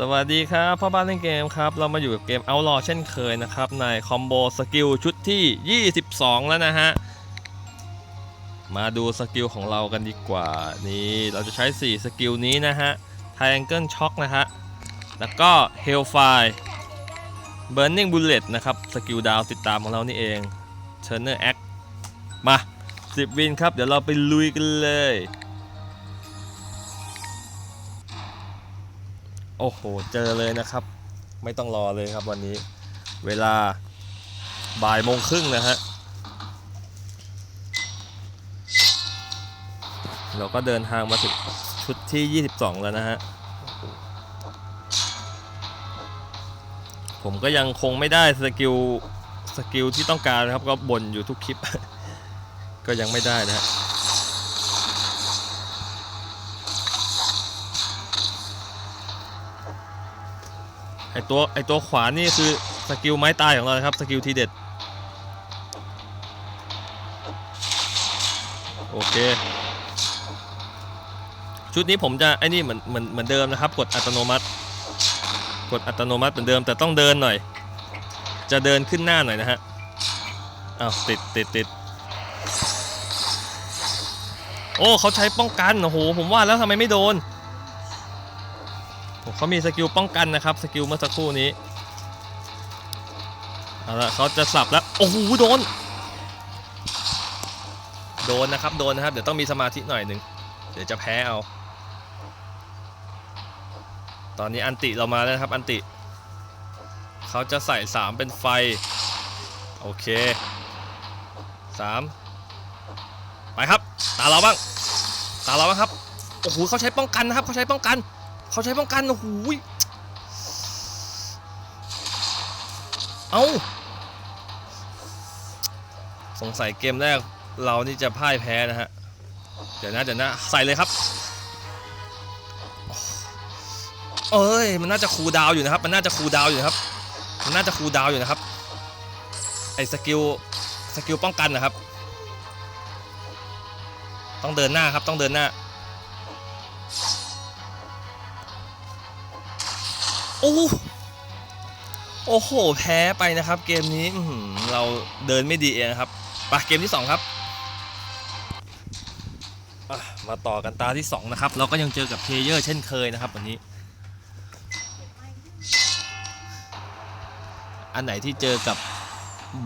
สวัสดีครับพ่อบ้านเล่นเกมครับ เรามาอยู่กับเกม Outlaw เช่นเคยนะครับ ในคอมโบสกิลชุดที่ 22 แล้วนะฮะ มาดูสกิลของเรากันดีกว่า นี่เราจะใช้ 4 สกิลนี้นะฮะ Triangle Shock นะฮะ แล้วก็ Hellfire Burning Bullet นะครับ สกิลดาวติดตามของเรานี่เอง Turner Act มา 10 วินครับ เดี๋ยวเราไปลุยกันเลย โอ้โห เจอเลยนะครับ ไม่ต้องรอเลยครับวันนี้ เวลาบ่ายโมงครึ่งนะฮะ เราก็เดินทางมาถึงชุดที่ 22 แล้วนะฮะ ผมก็ยังคงไม่ได้สกิล สกิลที่ต้องการนะครับ ก็บ่นอยู่ทุกคลิป ก็ยังไม่ได้นะฮะ ไอตัวไอตัวขวานี่คือสกิลไม้ตายของเรานะครับสกิลทีเด็ดโอเค ชุดนี้ผมจะไอ้นี่เหมือนเหมือนเหมือนเดิมนะครับ กดอัตโนมัติ กดอัตโนมัติเหมือนเดิมแต่ต้องเดินหน่อย จะเดินขึ้นหน้าหน่อยนะฮะอ้าวติดติดติดโอ้เขาใช้ป้องกันโอ้โหผมว่าแล้วทำไมไม่โดน เขามีสกิลป้องกันนะครับสกิลเมื่อสักครู่นี้เอาละเขาจะสับแล้วโอ้โหโดน โดนนะครับโดนนะครับเดี๋ยวต้องมีสมาธิหน่อยหนึ่งเดี๋ยวจะแพ้เอา ตอนนี้อันติเรามาแล้วครับอันติเขาจะใส่ 3 เป็นไฟ โอเค 3 ไปครับ ตาเราบ้าง ตาเราบ้างครับ โอ้โหเขาใช้ป้องกันนะครับเขาใช้ป้องกัน เขาใช้ป้องกันโอ้โหยเอาสงสัยเกมแรกเรานี่จะพ่ายแพ้นะฮะ เดี๋ยวนะเดี๋ยวนะใส่เลยครับ เอ้ยมันน่าจะคูดาวอยู่นะครับ มันน่าจะคูดาวอยู่นะครับ มันน่าจะคูดาวอยู่นะครับ ไอ้สกิลสกิลป้องกันนะครับ ต้องเดินหน้าครับต้องเดินหน้า อ้โอ้โห แพ้ไปนะครับ เกมนี้เราเดินไม่ดีเองครับไปเกมที่ 2 ครับ มาต่อกันตาที่ 2 นะครับ เราก็ยังเจอกับเพลเยอร์เช่นเคยนะครับวันนี้ อันไหนที่เจอกับ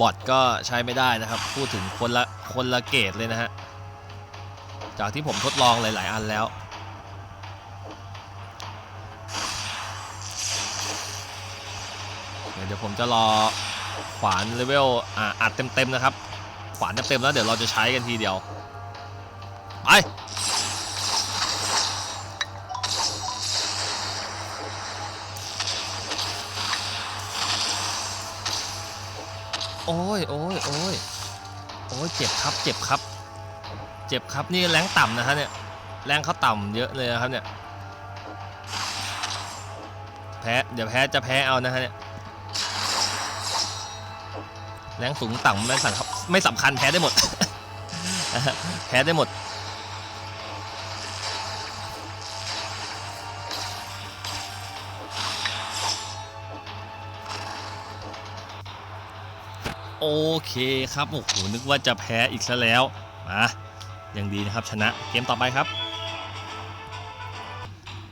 บอทก็ใช้ไม่ได้นะครับ พูดถึงคนละคนละเกตเลยนะฮะ จากที่ผมทดลองหลาย ๆ อันแล้ว ดี๋ยวผมจะรอขวานเลเวลอ่าอัดเต็มๆนะครับ ขวานเต็มๆแล้วเดี๋ยวเราจะใช้กันทีเดียว ไปโอ้ยโอ้ยโอ้ยโอ้ยเจ็บครับ เจ็บครับ เจ็บครับ นี่แรงต่ำนะฮะเนี่ย แรงเขาต่ำเยอะเลยนะครับเนี่ย แพ้ เดี๋ยวแพ้จะแพ้เอานะฮะเนี่ย แรงสูงต่ำไม่สำคัญไม่สำคัญแพ้ได้หมด แพ้ได้หมด โอเคครับ โอ้โห นึกว่าจะแพ้อีกซะแล้ว มายังดีนะครับชนะเกมต่อไปครับ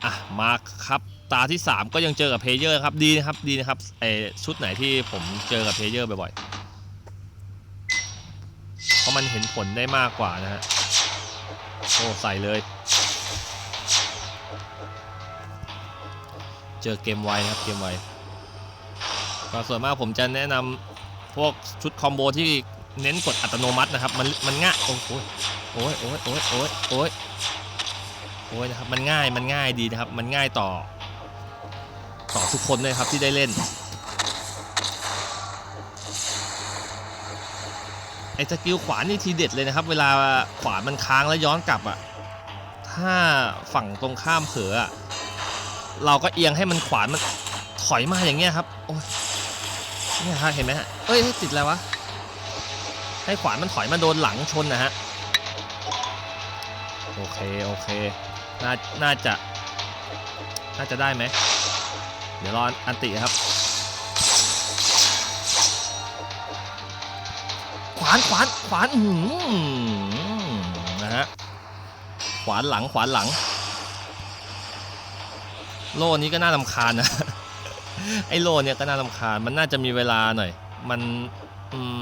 อะ มาครับตาที่ 3 ก็ยังเจอกับเพเยอร์ครับดีนะครับดีนะครับไอชุดไหนที่ผมเจอกับเพเยอร์บ่อยๆ มันเห็นผลได้มากกว่านะฮะโอ้ใส่เลย เจอเกมไวนะครับเกมไวก็ส่วนมากผมจะแนะนำพวกชุดคอมโบที่เน้นกดอัตโนมัตินะครับ มันมันง่ายโอ้โหโอ้ยโอ้ยโอ้ยโอ้ยโอ้ยโอ้ยนะครับมันง่ายมันง่ายดีนะครับ มันง่ายต่อ ต่อทุกคนเลยครับที่ได้เล่น ไอ้สกิลขวานี่ทีเด็ดเลยนะครับ เวลาขวามันค้างแล้วย้อนกลับอะถ้าฝั่งตรงข้ามเผลออเราก็เอียงให้มันขวานมันถอยมาอย่างเงี้ยครับโอ้ยเนี่ยฮะเห็นไหมฮะเอ้ยติดอะไรวะให้ขวานมันถอยมาโดนหลังชนนะฮะโอเคโอเคน่าน่าจะน่าจะได้ไหมเดี๋ยวรออันติครับานขวานขวานอืนะฮะขวานหลังขวานหลัง โล่นี้ก็น่าลำคาญนะไอ้โล่เนี่ยก็น่าลำคาญมันน่าจะมีเวลาหน่อย มันอืม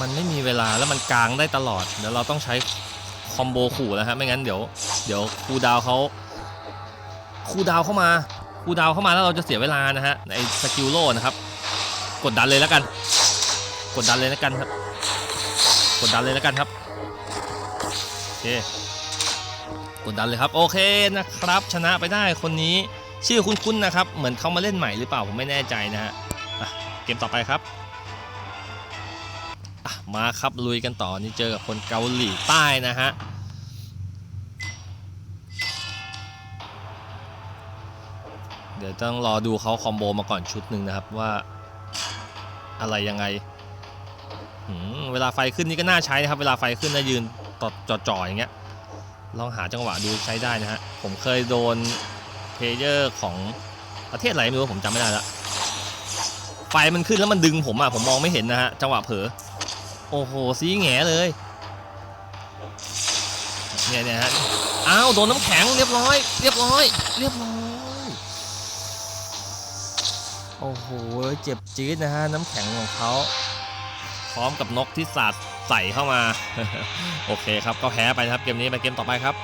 มันไม่มีเวลาแล้วมันกลางได้ตลอด เดี๋ยวเราต้องใช้คอมโบขู่แล้วฮะไม่งั้นเดี๋ยว เดี๋ยวครูดาวเขาครูดาวเข้ามา คูดาวเข้ามาแล้วเราจะเสียเวลานะฮะในสกิลโลนะครับกดดันเลยแล้วกัน กดดันเลยแล้วกันครับ กดดันเลยแล้วกันครับโอเคกดดันเลยครับโอเคนะครับ ชนะไปได้คนนี้ชื่อคุ้นๆนะครับ เหมือนเขามาเล่นใหม่หรือเปล่าผมไม่แน่ใจนะฮะเกมต่อไปครับมาครับลุยกันต่อนี่เจอกับคนเกาหลีใต้นะฮะ ดี๋ยวต้องรอดูเขาคอมโบมาก่อนชุดหนึ่งนะครับว่าอะไรยังไงเวลาไฟขึ้นนี่ก็น่าใช้นะครับ เวลาไฟขึ้นนะยืนต่อจ่ออย่างเงี้ยลองหาจังหวะดูใช้ได้นะฮะผมเคยโดนเพลเยอร์ของประเทศอะไรไม่รู้ผมจำไม่ได้ละไฟมันขึ้นแล้วมันดึงผมอะผมมองไม่เห็นนะฮะจังหวะเผลอโอ้โหซีแงเลยเนี่ยเนี่ยฮะอ้าวโดนน้ำแข็งเรียบร้อย เรียบร้อย เรียบร้อย โอ้โหเจ็บจี๊ดนะฮะน้ำแข็งของเขาพร้อมกับนกที่สาดใส่เข้ามา โอเคครับก็แพ้ไปนะครับเกมนี้ไปเกมต่อไปครับ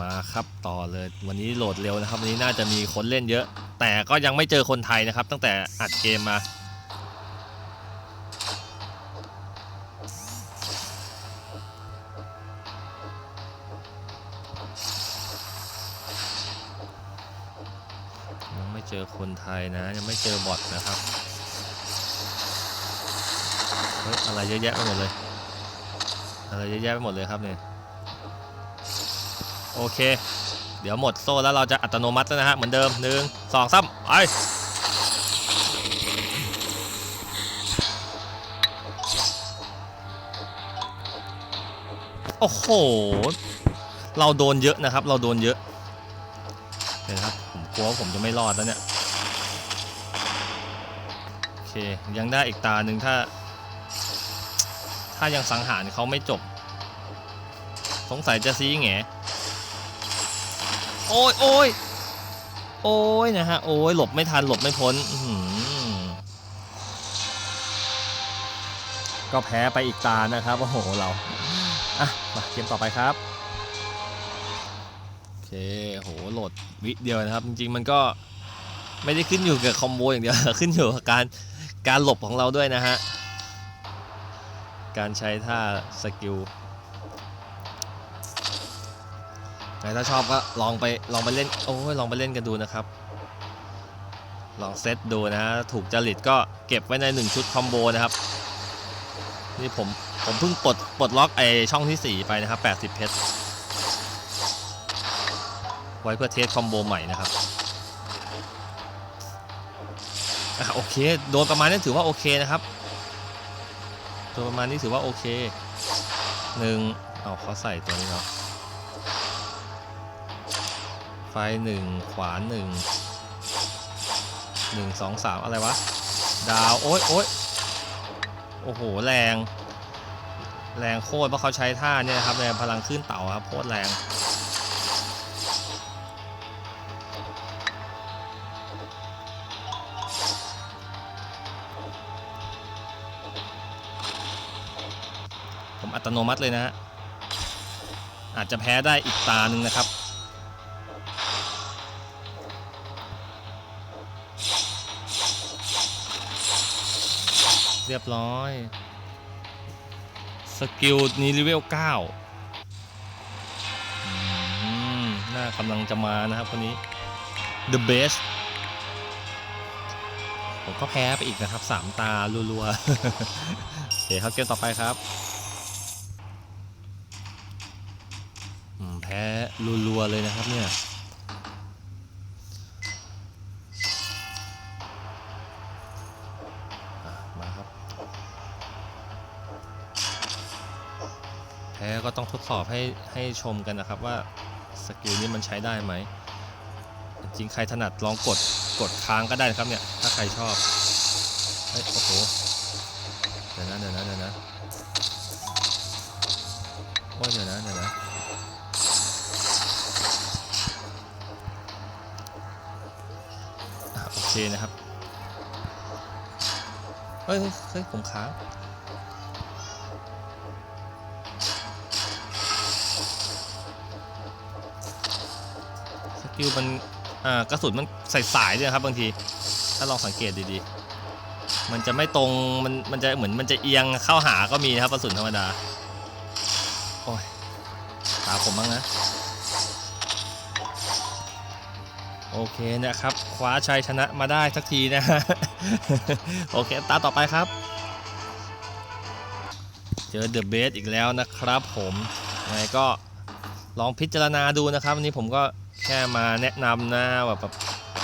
มาครับต่อเลยวันนี้โหลดเร็วนะครับวันนี้น่าจะมีคนเล่นเยอะ แต่ก็ยังไม่เจอคนไทยนะครับ ตั้งแต่อัดเกมมา เจอคนไทยนะ ยังไม่เจอบอทนะครับเฮ้ยอะไรเยอะแยะไปหมดเลย อะไรเยอะแยะไปหมดเลยครับเนี่ยโอเค เดี๋ยวหมดโซ่แล้วเราจะอัตโนมัติแล้วนะฮะเหมือนเดิมหนึ่งสองสามไปโอ้โห เราโดนเยอะนะครับ เราโดนเยอะเห็นครับ กลัวว่าผมจะไม่รอดแล้วเนี่ยโอเคยังได้อีกตาหนึ่งถ้า ถ้ายังสังหารเขาไม่จบ สงสัยจะซีแงโอ้ยโอ้ยโอ้ยนะฮะ โอ้ยหลบไม่ทันหลบไม่พ้นก็แพ้ไปอีกตานะครับ โอ้โห เรา อะ มาเกมต่อไปครับ เคโหโหลดวิเดียวนะครับ จริงๆมันก็ไม่ได้ขึ้นอยู่กับคอมโบอย่างเดียว ขึ้นอยู่กับการการหลบของเราด้วยนะฮะ การใช้ท่าสกิลไหนถ้าชอบก็ลองไปลองไปเล่นโอ้ยลองไปเล่นกันดูนะครับ ลองเซตดูนะฮะถูกจริตก็เก็บไว้ในหนึ่งชุดคอมโบนะครับ นี่ผมผมเพิ่งปลดปลดล็อกไอช่องที่ 4 ไปนะครับ 80 เพชร ไว้เพื่อเทสคอมโบใหม่นะครับอะโอเค โดนประมาณนี้ถือว่าโอเคนะครับโดนประมาณนี้ถือว่าโอเคหนึ่งเอาเขาใส่ตัวนี้เนาะไฟหนึ่งขวานหนึ่งหนึ่งสองสามอะไรวะ ดาว โอ๊ยโอ๊ยโอ้โห แรง แรงโคตรเพราะเขาใช้ท่าเนี่ยครับแรงพลังขึ้นเต่าครับโคตรแรง อัตโนมัติเลยนะฮะอาจจะแพ้ได้อีกตาหนึ่งนะครับ เรียบร้อย สกิลนี้เลเวล9อืมน่ากำลังจะมานะครับคนนี้ The Best ผมก็แพ้ไปอีกนะครับ 3 ตารัวๆโอเคครับเกมต่อไปครับ พ้รัวๆเลยนะครับเนี่ยมาครับ แพ้ก็ต้องทดสอบให้ให้ชมกันนะครับว่าสกิลนี้มันใช้ได้ไหม จริงใครถนัดลองกดกดค้างก็ได้ครับเนี่ย ถ้าใครชอบเฮ้ยโอ้โหเดี๋ยวนะเดี๋ยวนะเดี๋ยวนะโอ้ยเดี๋ยวนะเดี๋ยวนะ เคนะครับ เฮ้ยเฮ้ยผมค้างสกิลมันอ่ากระสุนมันใส่สายด้วยครับบางที ถ้าลองสังเกตดีๆ มันจะไม่ตรง มัน มันจะเหมือนมันจะเอียงเข้าหาก็มีนะครับกระสุนธรรมดา โอ้ยตาผมบ้างนะ โอเคนะครับคว้าชัยชนะมาได้สักทีนะฮะโอเคตาต่อไปครับ เจอเดอะเบสอีกแล้วนะครับผมยังไงก็ลองพิจารณาดูนะครับวันนี้ผมก็แค่มาแนะนำนะแบบ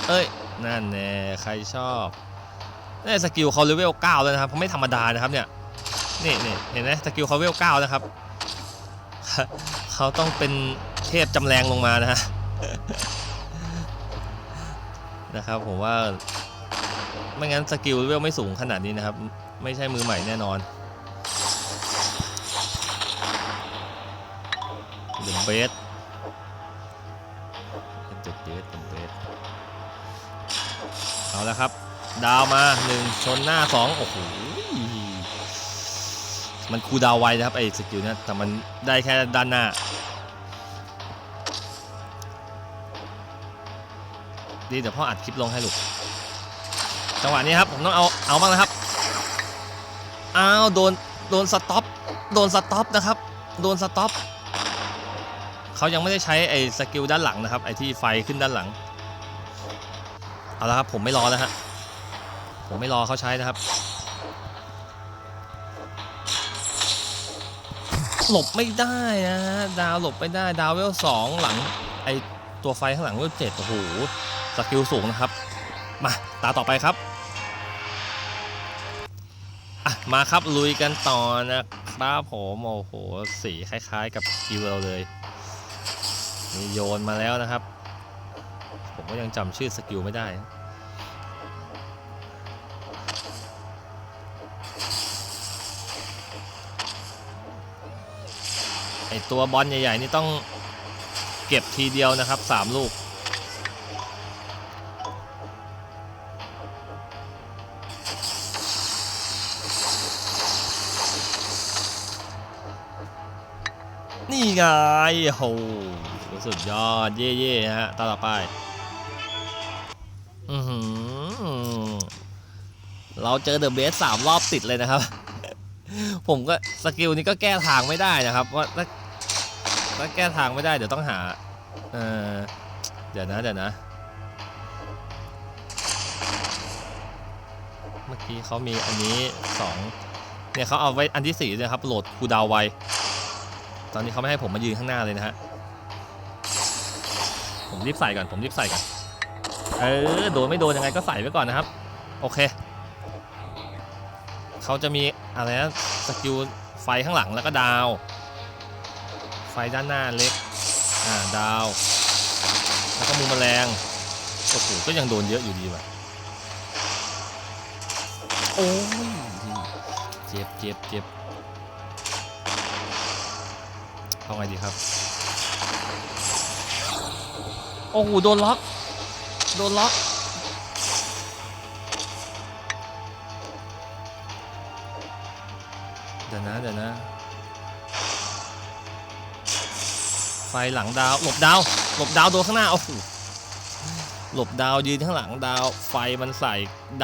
เอ้ยนั่นแน่ใครชอบนี่สกิลเขาเลเวล9แล้วนะครับเขาไม่ธรรมดานะครับเนี่ยนี่นี่เห็นไหมสกิลเขาเลเวล9นะครับเขาต้องเป็นเทพจำแรงลงมานะฮะ นะครับผมว่าไม่งั้นสกิลเลเวลไม่สูงขนาดนี้นะครับ ไม่ใช่มือใหม่แน่นอน The best The best The best เอาละครับ ดาวมาหนึ่งชนหน้าสองโอ้โหมันคูดาวไวนะครับไอ้สกิลเนะแต่มันได้แค่ด้านหน้า ดีเดี๋ยวพ่ออัดคลิปลงให้ลูก จังหวะนี้ครับผมต้องเอาเอาบ้างนะครับ อ้าวโดนโดนสต็อปโดนสต็อปนะครับ โดนสต็อปเขายังไม่ได้ใช้ไอ้สกิลด้านหลังนะครับไอ้ที่ไฟขึ้นด้านหลัง เอาละครับผมไม่รอแล้วฮะ ผมไม่รอเขาใช้นะครับ หลบไม่ได้นะฮะดาวหลบไม่ได้ดาวเวลสองหลังไอตัวไฟข้างหลังเวลเจ็ดโอ้โห สกิลสูงนะครับ มาตาต่อไปครับอะมาครับลุยกันต่อนะครับผมโอ้โหสีคล้าย ๆ กับกิวเราเลยมีโยนมาแล้วนะครับ ผมก็ยังจำชื่อสกิลไม่ได้ไอตัวบอลใหญ่ ๆ นี่ต้องเก็บทีเดียวนะครับ 3 ลูก ไงโหสุดยอด เย่ๆฮะตาต่อไป อือหือ เราเจอเดอะเบสสามรอบติดเลยนะครับ ผมก็สกิลนี้ก็แก้ทางไม่ได้นะครับว่าถ้าถ้าแก้ทางไม่ได้เดี๋ยวต้องหา เออเดี๋ยวนะเดี๋ยวนะ เมื่อกี้เขามีอันนี้สองเนี่ยเขาเอาไว้อันที่สี่เลยครับ โหลดคูดาวไว ตอนนี้เขาไม่ให้ผมมายืนข้างหน้าเลยนะฮะ ผมรีบใส่ก่อน ผมรีบใส่ก่อน เออ โดนไม่โดนยังไงก็ใส่ไว้ก่อนนะครับ โอเค เขาจะมีอะไรนะ สกิลไฟข้างหลังแล้วก็ดาว ไฟด้านหน้าเล็ก อ่า ดาว แล้วก็มุมแมลง โอ้โห ก็ยังโดนเยอะอยู่ดีว่ะ โอ้ยเจ็บเจ็บเจ็บ เอาไงดีครับ โอ้โหโดนล็อก โดนล็อก เดี๋ยวนะเดี๋ยวนะ ไฟหลังดาว หลบดาว หลบดาวโดนข้างหน้า โอ้โห หลบดาวยืนข้างหลังดาว ไฟมันใส่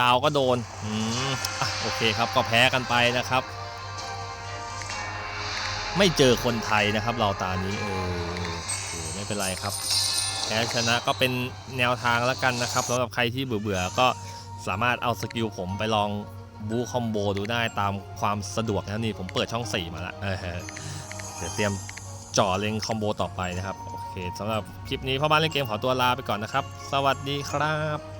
ดาวก็โดน อืมอะโอเคครับ ก็แพ้กันไปนะครับ ไม่เจอคนไทยนะครับ เราตานี้เออไม่เป็นไรครับแพ้ชนะก็เป็นแนวทางแล้วกันนะครับสำหรับใครที่เบื่อๆก็สามารถเอาสกิลผมไปลองบูคอมโบดูได้ตามความสะดวกนะนี่ผมเปิดช่อง 4 มาแล้วเออเดี๋ยวเตรียมจ่อเล็งคอมโบต่อไปนะครับ โอเคสำหรับคลิปนี้พ่อบ้านเล่นเกมขอตัวลาไปก่อนนะครับ สวัสดีครับ